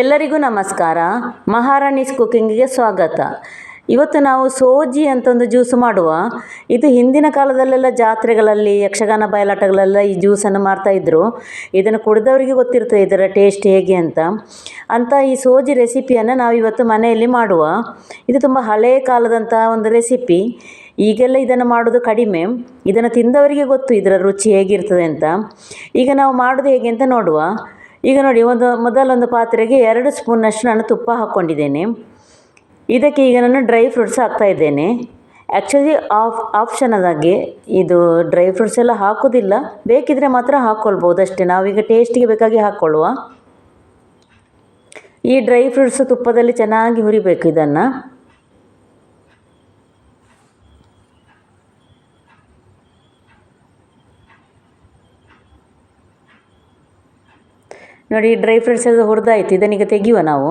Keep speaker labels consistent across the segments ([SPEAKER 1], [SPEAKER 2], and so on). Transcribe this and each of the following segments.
[SPEAKER 1] ಎಲ್ಲರಿಗೂ ನಮಸ್ಕಾರ. ಮಹಾರಾಣಿಸ್ ಕುಕ್ಕಿಂಗಿಗೆ ಸ್ವಾಗತ. ಇವತ್ತು ನಾವು ಸೋಜಿ ಅಂತ ಒಂದು ಜ್ಯೂಸ್ ಮಾಡುವ. ಇದು ಹಿಂದಿನ ಕಾಲದಲ್ಲೆಲ್ಲ ಜಾತ್ರೆಗಳಲ್ಲಿ, ಯಕ್ಷಗಾನ ಬಯಲಾಟಗಳೆಲ್ಲ ಈ ಜ್ಯೂಸನ್ನು ಮಾಡ್ತಾಯಿದ್ರು ಇದನ್ನು ಕುಡಿದವರಿಗೆ ಗೊತ್ತಿರ್ತದೆ ಇದರ ಟೇಸ್ಟ್ ಹೇಗೆ ಅಂತ. ಅಂತ ಈ ಸೋಜಿ ರೆಸಿಪಿಯನ್ನು ನಾವು ಇವತ್ತು ಮನೆಯಲ್ಲಿ ಮಾಡುವ. ಇದು ತುಂಬ ಹಳೆಯ ಕಾಲದಂಥ ಒಂದು ರೆಸಿಪಿ. ಈಗೆಲ್ಲ ಇದನ್ನು ಮಾಡೋದು ಕಡಿಮೆ. ಇದನ್ನು ತಿಂದವರಿಗೆ ಗೊತ್ತು ಇದರ ರುಚಿ ಹೇಗಿರ್ತದೆ ಅಂತ. ಈಗ ನಾವು ಮಾಡೋದು ಹೇಗೆ ಅಂತ ನೋಡುವ. ಈಗ ನೋಡಿ, ಒಂದು ಮೊದಲೊಂದು ಪಾತ್ರೆಗೆ ಎರಡು ಸ್ಪೂನಷ್ಟು ನಾನು ತುಪ್ಪ ಹಾಕ್ಕೊಂಡಿದ್ದೇನೆ. ಇದಕ್ಕೆ ಈಗ ನಾನು ಡ್ರೈ ಫ್ರೂಟ್ಸ್ ಹಾಕ್ತಾ ಇದ್ದೇನೆ. ಆ್ಯಕ್ಚುಲಿ ಆಫ್ ಆಪ್ಷನದಾಗಿ ಇದು ಡ್ರೈ ಫ್ರೂಟ್ಸ್ ಎಲ್ಲ ಹಾಕೋದಿಲ್ಲ. ಬೇಕಿದ್ರೆ ಮಾತ್ರ ಹಾಕ್ಕೊಳ್ಬೋದು ಅಷ್ಟೇ. ನಾವೀಗ ಟೇಸ್ಟಿಗೆ ಬೇಕಾಗಿ ಹಾಕ್ಕೊಳ್ಳುವ ಈ ಡ್ರೈ ಫ್ರೂಟ್ಸ್ ತುಪ್ಪದಲ್ಲಿ ಚೆನ್ನಾಗಿ ಹುರಿಬೇಕು ಇದನ್ನು. ನೋಡಿ ಡ್ರೈ ಫ್ರೂಟ್ಸ್ ಎಲ್ಲ ಹುರಿದಾಯ್ತು. ಇದನ್ನೀಗ ತೆಗೆಯುವ ನಾವು.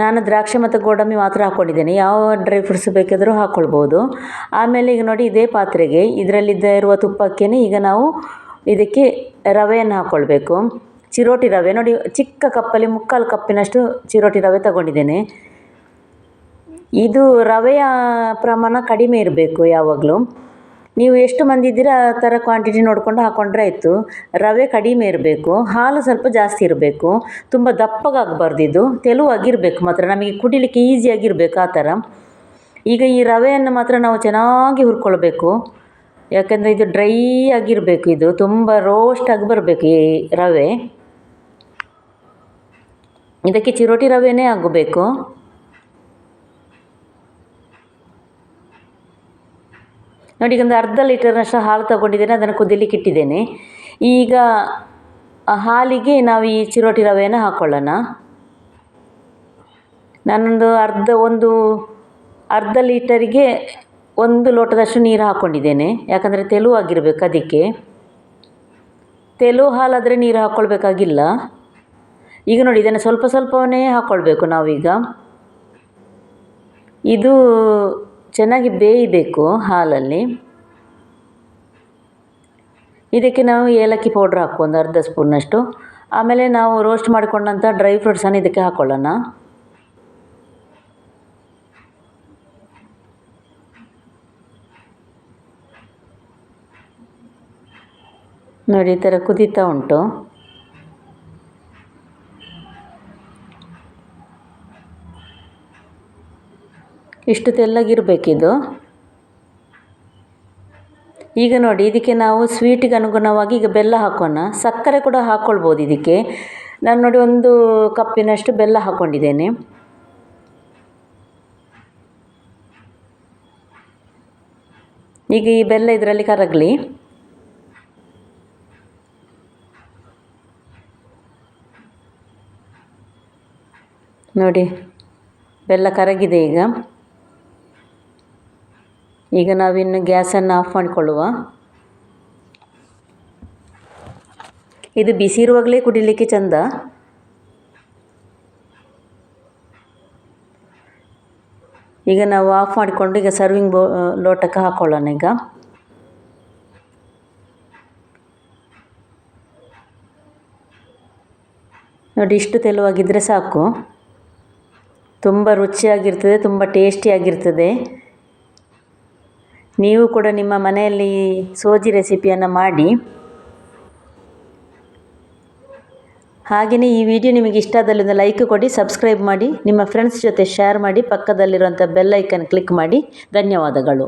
[SPEAKER 1] ನಾನು ದ್ರಾಕ್ಷಿ ಮತ್ತು ಗೋಡಂಬಿ ಮಾತ್ರ ಹಾಕ್ಕೊಂಡಿದ್ದೇನೆ ಯಾವ ಡ್ರೈ ಫ್ರೂಟ್ಸ್ ಬೇಕಾದರೂ ಹಾಕ್ಕೊಳ್ಬೋದು ಆಮೇಲೆ ಈಗ ನೋಡಿ, ಇದೇ ಪಾತ್ರೆಗೆ ಇದರಲ್ಲಿದ್ದ ಇರುವ ತುಪ್ಪಕ್ಕೆ ಈಗ ನಾವು ಇದಕ್ಕೆ ರವೆಯನ್ನು ಹಾಕ್ಕೊಳ್ಬೇಕು ಚಿರೋಟಿ ರವೆ. ನೋಡಿ, ಚಿಕ್ಕ ಕಪ್ಪಲ್ಲಿ, ಮುಕ್ಕಾಲು ಕಪ್ಪಿನಷ್ಟು ಚಿರೋಟಿ ರವೆ ತಗೊಂಡಿದ್ದೇನೆ. ಇದು ರವೆಯ ಪ್ರಮಾಣ ಕಡಿಮೆ ಇರಬೇಕು ಯಾವಾಗಲೂ. ನೀವು ಎಷ್ಟು ಮಂದಿ ಇದ್ದೀರಾ ಆ ಥರ ಕ್ವಾಂಟಿಟಿ ನೋಡಿಕೊಂಡು ಹಾಕ್ಕೊಂಡ್ರೆ ಆಯಿತು. ರವೆ ಕಡಿಮೆ ಇರಬೇಕು, ಹಾಲು ಸ್ವಲ್ಪ ಜಾಸ್ತಿ ಇರಬೇಕು, ತುಂಬ ದಪ್ಪಗಾಗಬಾರ್ದು ಇದು, ತೆಳುವಾಗಿರಬೇಕು ಮಾತ್ರ, ನಮಗೆ ಕುಡಿಲಿಕ್ಕೆ ಈಸಿಯಾಗಿರಬೇಕು ಆ ಥರ. ಈಗ ಈ ರವೆಯನ್ನು ಮಾತ್ರ ನಾವು ಚೆನ್ನಾಗಿ ಹುರ್ಕೊಳ್ಬೇಕು. ಯಾಕೆಂದರೆ ಇದು ಡ್ರೈ ಆಗಿರಬೇಕು ಇದು, ತುಂಬ ರೋಸ್ಟ್ ಆಗಿ ಬರಬೇಕು ಈ ರವೆ. ಇದಕ್ಕೆ ಚಿರೋಟಿ ರವೆನೇ ಆಗಬೇಕು. ನೋಡಿ, ಈಗ ಒಂದು ಅರ್ಧ ಲೀಟರ್ನಷ್ಟು ಹಾಲು ತಗೊಂಡಿದ್ದೇನೆ, ಅದನ್ನು ಕುದಿಲಿಕ್ಕೆ ಇಟ್ಟಿದ್ದೇನೆ. ಈಗ ಹಾಲಿಗೆ ನಾವು ಈ ಚಿರೋಟಿ ರವೆಯನ್ನು ಹಾಕ್ಕೊಳ್ಳೋಣ ನಾನೊಂದು ಅರ್ಧ, ಒಂದು ಅರ್ಧ ಲೀಟರಿಗೆ ಒಂದು ಲೋಟದಷ್ಟು ನೀರು ಹಾಕ್ಕೊಂಡಿದ್ದೇನೆ ಯಾಕಂದರೆ ತೆಳುವಾಗಿರ್ಬೇಕು ಅದಕ್ಕೆ. ತೆಲು ಹಾಲಾದರೆ ನೀರು ಹಾಕ್ಕೊಳ್ಬೇಕಾಗಿಲ್ಲ ಈಗ ನೋಡಿ, ಇದನ್ನು ಸ್ವಲ್ಪ ಸ್ವಲ್ಪವನ್ನೇ ಹಾಕ್ಕೊಳ್ಬೇಕು ನಾವೀಗ. ಇದು ಚೆನ್ನಾಗಿ ಬೇಯಬೇಕು ಹಾಲಲ್ಲಿ. ಇದಕ್ಕೆ ನಾವು ಏಲಕ್ಕಿ ಪೌಡ್ರ್ ಹಾಕು ಒಂದು ಅರ್ಧ ಸ್ಪೂನಷ್ಟು. ಆಮೇಲೆ ನಾವು ರೋಸ್ಟ್ ಮಾಡಿಕೊಂಡಂಥ ಡ್ರೈ ಫ್ರೂಟ್ಸನ್ನು ಇದಕ್ಕೆ ಹಾಕ್ಕೊಳ್ಳೋಣ ನೋಡಿ, ಈ ಥರ ಕುದೀತಾ ಉಂಟು. ಇಷ್ಟು ತೆಳ್ಳಗಿರಬೇಕಿದು. ಈಗ ನೋಡಿ, ಇದಕ್ಕೆ ನಾವು ಸ್ವೀಟಿಗೆ ಅನುಗುಣವಾಗಿ ಈಗ ಬೆಲ್ಲ ಹಾಕೋಣ. ಸಕ್ಕರೆ ಕೂಡ ಹಾಕ್ಕೊಳ್ಬೋದು ಇದಕ್ಕೆ. ನಾನು ನೋಡಿ ಒಂದು ಕಪ್ಪಿನಷ್ಟು ಬೆಲ್ಲ ಹಾಕ್ಕೊಂಡಿದ್ದೇನೆ ಈಗ ಈ ಬೆಲ್ಲ ಇದರಲ್ಲಿ ಕರಗಲಿ. ನೋಡಿ, ಬೆಲ್ಲ ಕರಗಿದೆ ಈಗ. ಈಗ ನಾವಿನ್ನು ಗ್ಯಾಸನ್ನು ಆಫ್ ಮಾಡಿಕೊಳ್ಳುವ. ಇದು ಬಿಸಿ ಇರುವಾಗಲೇ ಕುಡಿಲಿಕ್ಕೆ ಚಂದ. ಈಗ ನಾವು ಆಫ್ ಮಾಡಿಕೊಂಡು ಈಗ ಸರ್ವಿಂಗ್ ಬೋ, ಲೋಟಕ್ಕೆ ಹಾಕ್ಕೊಳ್ಳೋಣ ಈಗ. ನೋಡಿ ಇಷ್ಟು ತೆಲುವಾಗಿದ್ದರೆ ಸಾಕು. ತುಂಬ ರುಚಿಯಾಗಿರ್ತದೆ, ತುಂಬ ಟೇಸ್ಟಿಯಾಗಿರ್ತದೆ. ನೀವು ಕೂಡ ನಿಮ್ಮ ಮನೆಯಲ್ಲಿ ಸೋಜಿ ರೆಸಿಪಿಯನ್ನು ಮಾಡಿ. ಹಾಗೆಯೇ ಈ ವಿಡಿಯೋ ನಿಮಗೆ ಇಷ್ಟ ಆದಲ್ಲಿ ಒಂದು ಲೈಕ್ ಕೊಡಿ, ಸಬ್ಸ್ಕ್ರೈಬ್ ಮಾಡಿ, ನಿಮ್ಮ ಫ್ರೆಂಡ್ಸ್ ಜೊತೆ ಶೇರ್ ಮಾಡಿ, ಪಕ್ಕದಲ್ಲಿರುವಂಥ ಬೆಲ್ ಐಕನ್ ಕ್ಲಿಕ್ ಮಾಡಿ. ಧನ್ಯವಾದಗಳು.